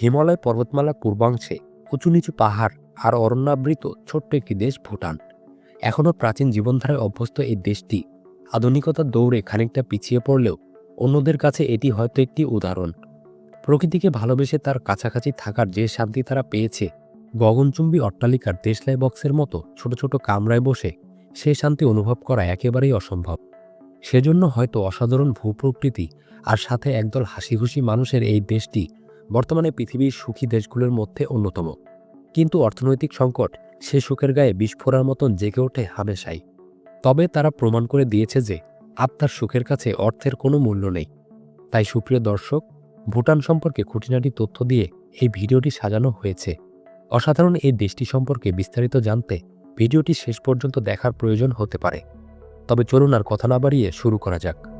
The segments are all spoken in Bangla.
হিমালয় পর্বতমালার পূর্বাংশে উঁচু নিচু পাহাড় আর অরণ্যাবৃত ছোট্ট একটি দেশ ভুটান। এখনও প্রাচীন জীবনধারায় অভ্যস্ত এই দেশটি আধুনিকতার দৌড়ে খানিকটা পিছিয়ে পড়লেও অন্যদের কাছে এটি হয়তো একটি উদাহরণ। প্রকৃতিকে ভালোবেসে তার কাছাকাছি থাকার যে শান্তি তারা পেয়েছে, গগনচুম্বী অট্টালিকার দেশলাই বক্সের মতো ছোট ছোট কামরায় বসে সে শান্তি অনুভব করা একেবারেই অসম্ভব। সেজন্য হয়তো অসাধারণ ভূপ্রকৃতি আর সাথে একদল হাসিখুশি মানুষের এই দেশটি বর্তমানে পৃথিবীর সুখী দেশগুলোর মধ্যে অন্যতম। কিন্তু অর্থনৈতিক সংকট সে সুখের গায়ে বিস্ফোরার মতন জেগে ওঠে হামেশাই। তবে তারা প্রমাণ করে দিয়েছে যে আত্মার সুখের কাছে অর্থের কোনো মূল্য নেই। তাই সুপ্রিয় দর্শক, ভুটান সম্পর্কে খুঁটিনাটি তথ্য দিয়ে এই ভিডিওটি সাজানো হয়েছে। অসাধারণ এই দেশটি সম্পর্কে বিস্তারিত জানতে ভিডিওটি শেষ পর্যন্ত দেখার প্রয়োজন হতে পারে। তবে চলুন আর কথা না বাড়িয়ে শুরু করা যাক।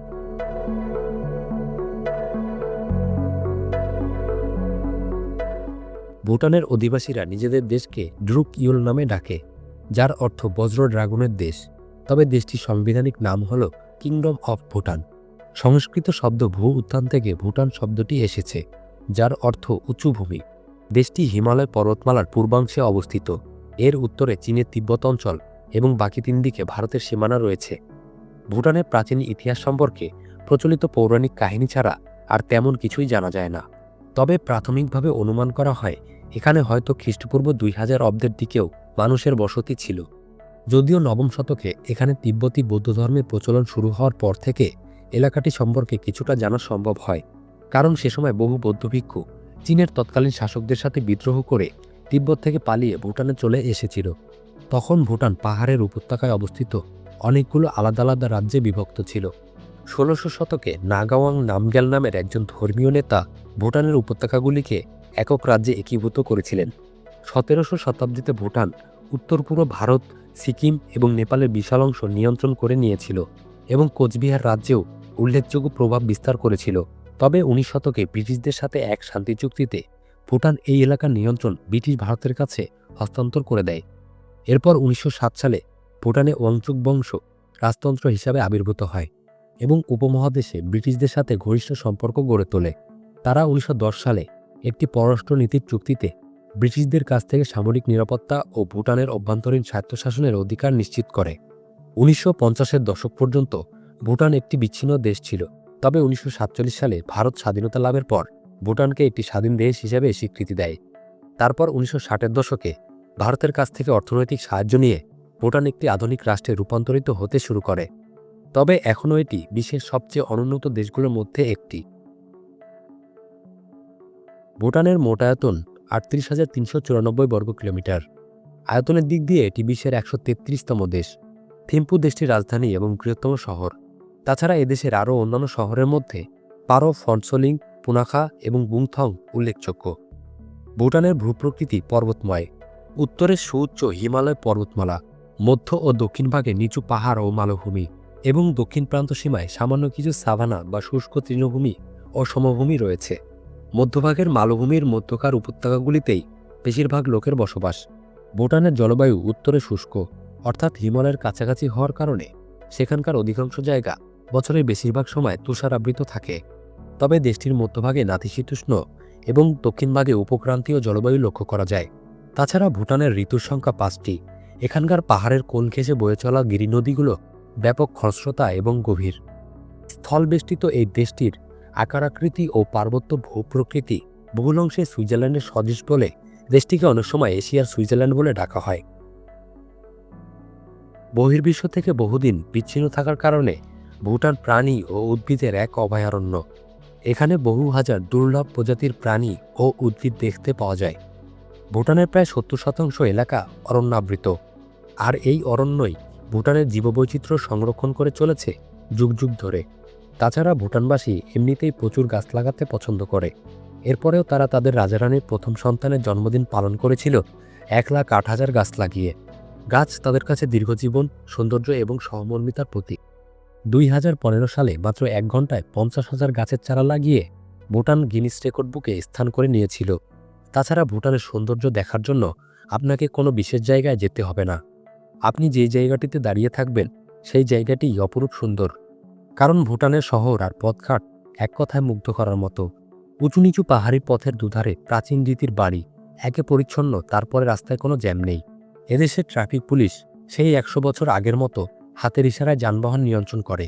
ভুটানের অধিবাসীরা নিজেদের দেশকে ড্রুক ইউল নামে ডাকে, যার অর্থ বজ্র ড্রাগনের দেশ। তবে দেশটির সাংবিধানিক নাম হল কিংডম অফ ভুটান। সংস্কৃত শব্দ ভূ উত্থান থেকে ভুটান শব্দটি এসেছে, যার অর্থ উঁচু ভূমি। দেশটি হিমালয় পর্বতমালার পূর্বাংশে অবস্থিত। এর উত্তরে চীনের তিব্বত অঞ্চল এবং বাকি তিন দিকে ভারতের সীমানা রয়েছে। ভুটানের প্রাচীন ইতিহাস সম্পর্কে প্রচলিত পৌরাণিক কাহিনী ছাড়া আর তেমন কিছুই জানা যায় না। তবে প্রাথমিকভাবে অনুমান করা হয় এখানে হয়তো খ্রিস্টপূর্ব দুই হাজার অব্দের দিকেও মানুষের বসতি ছিল। যদিও নবম শতকে এখানে তিব্বতী বৌদ্ধ ধর্মের প্রচলন শুরু হওয়ার পর থেকে এলাকাটি সম্পর্কে কিছুটা জানা সম্ভব হয়, কারণ সে সময় বহু বৌদ্ধ ভিক্ষু চীনের তৎকালীন শাসকদের সাথে বিদ্রোহ করে তিব্বত থেকে পালিয়ে ভুটানে চলে এসেছিল। তখন ভুটান পাহাড়ের উপত্যকায় অবস্থিত অনেকগুলো আলাদা আলাদা রাজ্যে বিভক্ত ছিল। ষোলোশো শতকে নাগাওয়াং নামগ্যাল নামের একজন ধর্মীয় নেতা ভুটানের উপত্যকাগুলিকে একক রাজ্যে একীভূত করেছিলেন। সতেরোশো শতাব্দীতে ভুটান উত্তর পূর্ব ভারত, সিকিম এবং নেপালের বিশাল অংশ নিয়ন্ত্রণ করে নিয়েছিল এবং কোচবিহার রাজ্যেও উল্লেখযোগ্য প্রভাব বিস্তার করেছিল। তবে উনিশ শতকে ব্রিটিশদের সাথে এক শান্তি চুক্তিতে ভুটান এই এলাকার নিয়ন্ত্রণ ব্রিটিশ ভারতের কাছে হস্তান্তর করে দেয়। এরপর উনিশশো সাত সালে ভুটানে ওয়াংচুক বংশ রাজতন্ত্র হিসাবে আবির্ভূত হয় এবং উপমহাদেশে ব্রিটিশদের সাথে ঘনিষ্ঠ সম্পর্ক গড়ে তোলে। তারা উনিশশো দশ সালে একটি পররাষ্ট্রনীতির চুক্তিতে ব্রিটিশদের কাছ থেকে সামরিক নিরাপত্তা ও ভুটানের অভ্যন্তরীণ স্বায়ত্তশাসনের অধিকার নিশ্চিত করে। উনিশশো পঞ্চাশের দশক পর্যন্ত ভুটান একটি বিচ্ছিন্ন দেশ ছিল। তবে উনিশশো সাতচল্লিশ সালে ভারত স্বাধীনতা লাভের পর ভুটানকে একটি স্বাধীন দেশ হিসেবে স্বীকৃতি দেয়। তারপর উনিশশো ষাটের দশকে ভারতের কাছ থেকে অর্থনৈতিক সাহায্য নিয়ে ভুটান একটি আধুনিক রাষ্ট্রে রূপান্তরিত হতে শুরু করে। তবে এখনও এটি বিশ্বের সবচেয়ে অনুন্নত দেশগুলোর মধ্যে একটি। ভুটানের মোট আয়তন আটত্রিশ হাজার তিনশো চুরানব্বই বর্গ কিলোমিটার। আয়তনের দিক দিয়ে এটি বিশ্বের একশো তেত্রিশতম দেশ, থিম্পু দেশটির রাজধানী এবং বৃহত্তম শহর। তাছাড়া এদেশের আরও অন্যান্য শহরের মধ্যে পারো, ফনসোলিং, পুনাখা এবং বুংথং উল্লেখযোগ্য। ভুটানের ভূপ্রকৃতি পর্বতময়, উত্তরে সুউচ্চ হিমালয় পর্বতমালা, মধ্য ও দক্ষিণ ভাগে নিচু পাহাড় ও মালভূমি এবং দক্ষিণ প্রান্ত সীমায় সামান্য কিছু সাভানা বা শুষ্ক তৃণভূমি ও সমভূমি রয়েছে। মধ্যভাগের মালভূমির মধ্যকার উপত্যকাগুলিতেই বেশিরভাগ লোকের বসবাস। ভুটানের জলবায়ু উত্তরে শুষ্ক, অর্থাৎ হিমালয়ের কাছাকাছি হওয়ার কারণে সেখানকার অধিকাংশ জায়গা বছরের বেশিরভাগ সময় তুষারাবৃত থাকে। তবে দেশটির মধ্যভাগে নাতিশীতোষ্ণ এবং দক্ষিণভাগে উপক্রান্তীয় জলবায়ু লক্ষ্য করা যায়। তাছাড়া ভুটানের ঋতুর সংখ্যা পাঁচটি। এখানকার পাহাড়ের কোল ঘেঁষে বয়ে চলা গিরি নদীগুলো ব্যাপক খরস্রোতা এবং গভীর। স্থলবেষ্টিত এই দেশটির আকারাকৃতি ও পার্বত্য ভূপ্রকৃতি বহুল অংশে সুইজারল্যান্ডের সদৃশ বলে দেশটিকে অনেক সময় এশিয়ার সুইজারল্যান্ড বলে ডাকা হয়। বহির্বিশ্ব থেকে বহুদিন বিচ্ছিন্ন থাকার কারণে ভুটান প্রাণী ও উদ্ভিদের এক অভয়ারণ্য। এখানে বহু হাজার দুর্লভ প্রজাতির প্রাণী ও উদ্ভিদ দেখতে পাওয়া যায়। ভুটানের প্রায় সত্তর শতাংশ এলাকা অরণ্যাবৃত। আর এই অরণ্যই ভুটানের জীববৈচিত্র্য সংরক্ষণ করে চলেছে যুগ যুগ ধরে। তাছাড়া ভুটানবাসী এমনিতেই প্রচুর গাছ লাগাতে পছন্দ করে। এরপরেও তারা তাদের রাজারানীর প্রথম সন্তানের জন্মদিন পালন করেছিল এক লাখ আট হাজার গাছ লাগিয়ে। গাছ তাদের কাছে দীর্ঘজীবন, সৌন্দর্য এবং সহমর্মিতার প্রতীক। দুই হাজার পনেরো সালে মাত্র এক ঘন্টায় পঞ্চাশ হাজার গাছের চারা লাগিয়ে ভুটান গিনিস রেকর্ড বুকে স্থান করে নিয়েছিল। তাছাড়া ভুটানের সৌন্দর্য দেখার জন্য আপনাকে কোনো বিশেষ জায়গায় যেতে হবে না। আপনি যে জায়গাটিতে দাঁড়িয়ে থাকবেন, সেই জায়গাটি অপরূপ সুন্দর। কারণ ভুটানের শহর আর পথঘাট এক কথায় মুগ্ধ করার মতো। উঁচু নিচু পাহাড়ি পথের দুধারে প্রাচীন রীতির বাড়ি, একে পরিচ্ছন্ন, তারপরে রাস্তায় কোনো জ্যাম নেই। এদেশের ট্রাফিক পুলিশ সেই একশো বছর আগের মতো হাতের ইশারায় যানবাহন নিয়ন্ত্রণ করে।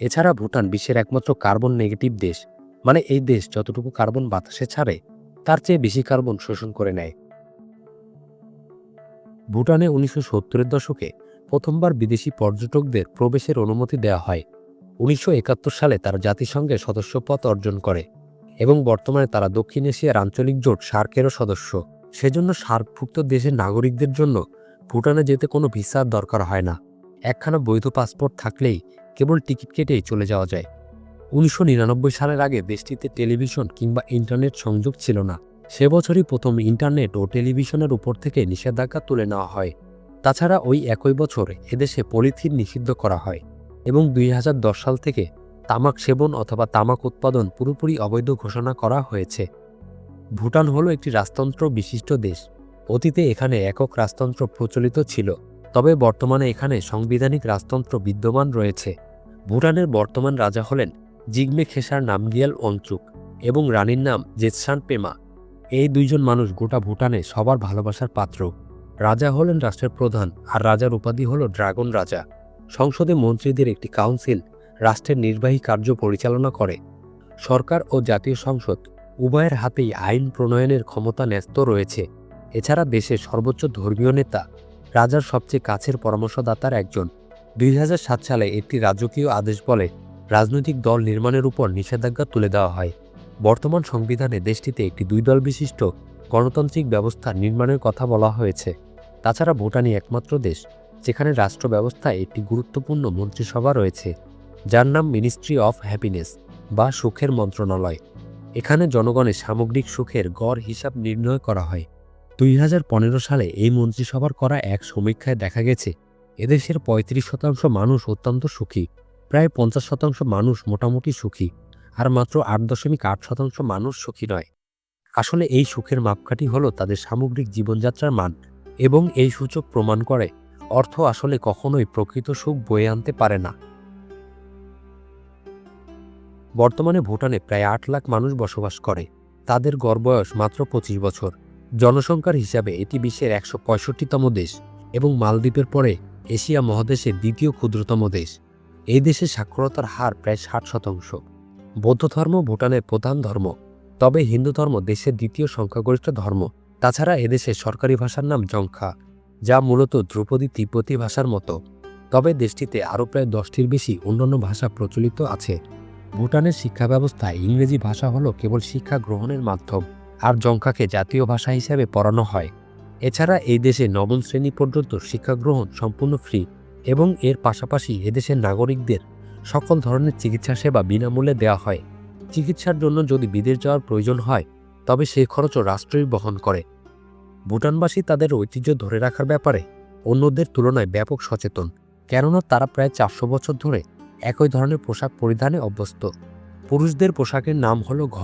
এছাড়া ভুটান বিশ্বের একমাত্র কার্বন নেগেটিভ দেশ মানে এই দেশ যতটুকু কার্বন বাতাসে ছাড়ে, তার চেয়ে বেশি কার্বন শোষণ করে নেয়। ভুটানে উনিশশো সত্তরের দশকে প্রথমবার বিদেশি পর্যটকদের প্রবেশের অনুমতি দেওয়া হয়। উনিশশো একাত্তর সালে তারা জাতিসংঘের সদস্যপদ অর্জন করে এবং বর্তমানে তারা দক্ষিণ এশিয়ার আঞ্চলিক জোট সার্কেরও সদস্য। সেজন্য সার্কভুক্ত দেশের নাগরিকদের জন্য ভুটানে যেতে কোনো ভিসার দরকার হয় না। একখানা বৈধ পাসপোর্ট থাকলেই কেবল টিকিট কেটেই চলে যাওয়া যায়। উনিশশো নিরানব্বই সালের আগে দেশটিতে টেলিভিশন কিংবা ইন্টারনেট সংযোগ ছিল না। সে বছরই প্রথম ইন্টারনেট ও টেলিভিশনের উপর থেকে নিষেধাজ্ঞা তুলে নেওয়া হয়। তাছাড়া ওই একই বছর এদেশে পলিথিন নিষিদ্ধ করা হয়। এবং দুই হাজার দশ সাল থেকে তামাক সেবন অথবা তামাক উৎপাদন পুরোপুরি অবৈধ ঘোষণা করা হয়েছে। ভুটান হলো একটি রাজতন্ত্র বিশিষ্ট দেশ। অতীতে এখানে একক রাজতন্ত্র প্রচলিত ছিল, তবে বর্তমানে এখানে সাংবিধানিক রাজতন্ত্র বিদ্যমান রয়েছে। ভুটানের বর্তমান রাজা হলেন জিগমে খেসার নামগিয়াল অঞ্চুক এবং রানীর নাম জেতসান পেমা। এই দুইজন মানুষ গোটা ভুটানে সবার ভালোবাসার পাত্র। রাজা হলেন রাষ্ট্রের প্রধান আর রাজার উপাধি হল ড্রাগন রাজা। সংসদে মন্ত্রীদের একটি কাউন্সিল, রাষ্ট্রের নির্বাহী কার্য পরিচালনা করে। সরকার ও জাতীয় সংসদ উভয়ের হাতেই আইন প্রণয়নের ক্ষমতা ন্যস্ত রয়েছে। এছাড়া দেশের সর্বোচ্চ ধর্মীয় নেতা, রাজার সবচেয়ে কাছের পরামর্শদাতার একজন। দুই হাজার সাত সালে একটি রাজকীয় আদেশ বলে, রাজনৈতিক দল নির্মাণের উপর নিষেধাজ্ঞা তুলে দেওয়া হয়। বর্তমান সংবিধানে দেশটিতে একটি দুই দল বিশিষ্ট গণতান্ত্রিক ব্যবস্থা নির্মাণের কথা বলা হয়েছে। তাছাড়া ভুটানই একমাত্র দেশ। যেখানে রাষ্ট্র ব্যবস্থায় একটি গুরুত্বপূর্ণ মন্ত্রিসভা রয়েছে, যার নাম মিনিস্ট্রি অফ হ্যাপিনেস বা সুখের মন্ত্রণালয়। এখানে জনগণের সামগ্রিক সুখের গড় হিসাব নির্ণয় করা হয়। দুই হাজার পনেরো সালে এই মন্ত্রিসভার করা এক সমীক্ষায় দেখা গেছে, এদেশের পঁয়ত্রিশ শতাংশ মানুষ অত্যন্ত সুখী, প্রায় পঞ্চাশ শতাংশ মানুষ মোটামুটি সুখী, আর মাত্র আট দশমিক আট শতাংশ মানুষ সুখী নয়। আসলে এই সুখের মাপকাঠি হলো তাদের সামগ্রিক জীবনযাত্রার মান এবং এই সূচক প্রমাণ করে অর্থ আসলে কখনোই প্রকৃত সুখ বয়ে আনতে পারে না। বর্তমানে ভুটানে প্রায় আট লাখ মানুষ বসবাস করে। তাদের গড় বয়স মাত্র পঁচিশ বছর। জনসংখ্যার হিসাবে এটি বিশ্বের একশো পঁয়ষট্টিতম দেশ এবং মালদ্বীপের পরে এশিয়া মহাদেশের দ্বিতীয় ক্ষুদ্রতম দেশ। এই দেশে সাক্ষরতার হার প্রায় ষাট শতাংশ। বৌদ্ধ ধর্ম ভুটানের প্রধান ধর্ম। তবে হিন্দু ধর্ম দেশের দ্বিতীয় সংখ্যাগরিষ্ঠ ধর্ম। তাছাড়া এদেশের সরকারি ভাষার নাম জংখা। যা মূলত ধ্রুপদী তিব্বতী ভাষার মতো। তবে দেশটিতে আরও প্রায় দশটির বেশি অন্যান্য ভাষা প্রচলিত আছে। ভুটানের শিক্ষা ব্যবস্থায় ইংরেজি ভাষা হলো কেবল শিক্ষা গ্রহণের মাধ্যম, আর জংখাকে জাতীয় ভাষা হিসেবে পড়ানো হয়। এছাড়া এই দেশে নবম শ্রেণি পর্যন্ত শিক্ষা গ্রহণ সম্পূর্ণ ফ্রি, এবং এর পাশাপাশি এদেশের নাগরিকদের সকল ধরনের চিকিৎসা সেবা বিনামূল্যে দেওয়া হয়। চিকিৎসার জন্য যদি বিদেশ যাওয়ার প্রয়োজন হয়, তবে সেই খরচও রাষ্ট্রই বহন করে। ভুটানবাসী তাদের ঐতিহ্য ধরে রাখার ব্যাপারে অন্যদের তুলনায় ব্যাপক সচেতন, কেননা তারা প্রায় চারশো বছর ধরে একই ধরনের পোশাক পরিধানে অভ্যস্ত। পুরুষদের পোশাকের নাম হলো ঘ,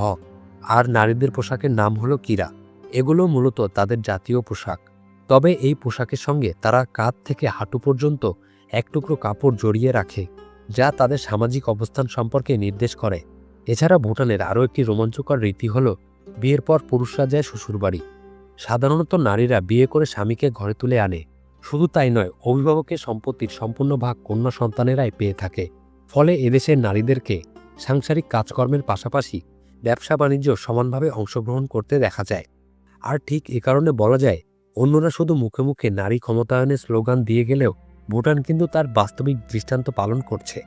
আর নারীদের পোশাকের নাম হলো কিরা। এগুলো মূলত তাদের জাতীয় পোশাক। তবে এই পোশাকের সঙ্গে তারা কাঁধ থেকে হাঁটু পর্যন্ত এক টুকরো কাপড় জড়িয়ে রাখে, যা তাদের সামাজিক অবস্থান সম্পর্কে নির্দেশ করে। এছাড়া ভুটানের আরও একটি রোমাঞ্চকর রীতি হল, বিয়ের পর পুরুষরা যায় শ্বশুরবাড়ি। সাধারণত নারীরা বিয়ে করে স্বামীকে ঘরে তুলে আনে। শুধু তাই নয়, অভিভাবকের সম্পত্তির সম্পূর্ণ ভাগ কন্যা সন্তানেরাই পেয়ে থাকে। ফলে এদেশের নারীদেরকে সাংসারিক কাজকর্মের পাশাপাশি ব্যবসা বাণিজ্য সমানভাবে অংশগ্রহণ করতে দেখা যায়। আর ঠিক এ কারণে বলা যায়, অন্যরা শুধু মুখে মুখে নারী ক্ষমতায়নের স্লোগান দিয়ে গেলেও ভুটান কিন্তু তার বাস্তবিক দৃষ্টান্ত পালন করছে।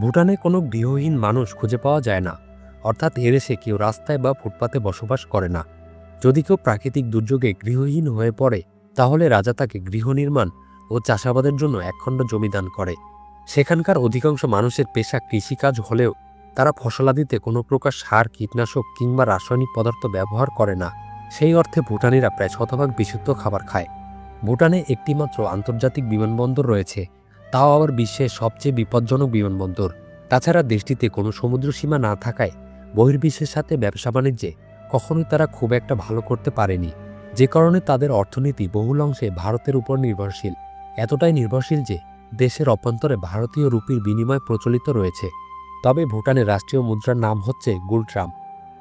ভুটানে কোনো গৃহহীন মানুষ খুঁজে পাওয়া যায় না। অর্থাৎ এদেশে কেউ রাস্তায় বা ফুটপাতে বসবাস করে না। যদি কেউ প্রাকৃতিক দুর্যোগে গৃহহীন হয়ে পড়ে, তাহলে রাজা তাকে গৃহ নির্মাণ ও চাষাবাদের জন্য একখণ্ড জমি দান করে। সেখানকার অধিকাংশ মানুষের পেশা কৃষিকাজ হলেও তারা ফসলাদিতে কোনো প্রকার সার, কীটনাশক কিংবা রাসায়নিক পদার্থ ব্যবহার করে না। সেই অর্থে ভুটানিরা প্রায় শতভাগ বিশুদ্ধ খাবার খায়। ভুটানে একটিমাত্র আন্তর্জাতিক বিমানবন্দর রয়েছে, তাও আবার বিশ্বের সবচেয়ে বিপজ্জনক বিমানবন্দর। তাছাড়া দেশটিতে কোনো সমুদ্র সীমা না থাকায় বহির্বিশ্বের সাথে ব্যবসা বাণিজ্যে কখনোই তারা খুব একটা ভালো করতে পারেনি। যে কারণে তাদের অর্থনীতি বহুল অংশে ভারতের উপর নির্ভরশীল। এতটাই নির্ভরশীল যে দেশের অভ্যন্তরে ভারতীয় রুপির বিনিময় প্রচলিত রয়েছে। তবে ভুটানের রাষ্ট্রীয় মুদ্রার নাম হচ্ছে গুলট্রাম।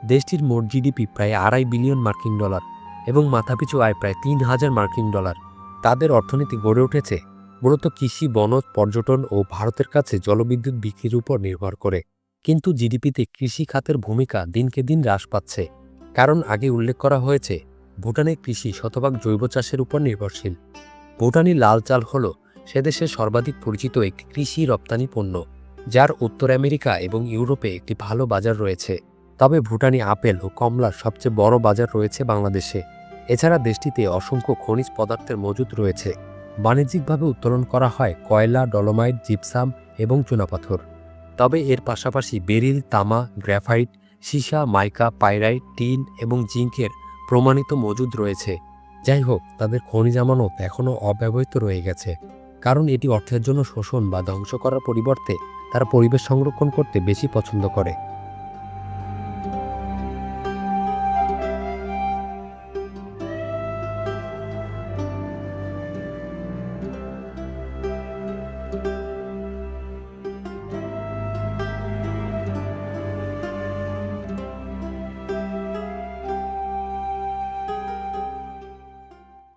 দেশটির মোট জিডিপি প্রায় আড়াই বিলিয়ন মার্কিন ডলার এবং মাথাপিছু আয় প্রায় তিন হাজার মার্কিন ডলার। তাদের অর্থনীতি গড়ে উঠেছে। মূলত কৃষি, বনজ, পর্যটন ও ভারতের কাছে জলবিদ্যুৎ বিক্রির উপর নির্ভর করে। কিন্তু জিডিপিতে কৃষি খাতের ভূমিকা দিনকে দিন হ্রাস পাচ্ছে। কারণ আগে উল্লেখ করা হয়েছে ভুটানের কৃষি শতভাগ জৈব চাষের উপর নির্ভরশীল। ভুটানি লাল চাল হল সে দেশের সর্বাধিক পরিচিত একটি কৃষি রপ্তানি পণ্য, যার উত্তর আমেরিকা এবং ইউরোপে একটি ভালো বাজার রয়েছে। তবে ভুটানি আপেল ও কমলার সবচেয়ে বড় বাজার রয়েছে বাংলাদেশে। এছাড়া দেশটিতে অসংখ্য খনিজ পদার্থের মজুদ রয়েছে। বাণিজ্যিকভাবে উত্তোলন করা হয় কয়লা, ডলোমাইট, জিপসাম এবং চুনাপাথর। তবে এর পাশাপাশি বেরিল, তামা, গ্রাফাইট, সীসা, মাইকা, পাইরাইট, টিন এবং জিঙ্কের প্রমাণিত মজুদ রয়েছে। যাই হোক তাদের খনিজ আমানত এখনও অব্যবহৃত রয়ে গেছে, কারণ এটি অর্থের জন্য শোষণ বা ধ্বংস করার পরিবর্তে তারা পরিবেশ সংরক্ষণ করতে বেশি পছন্দ করে।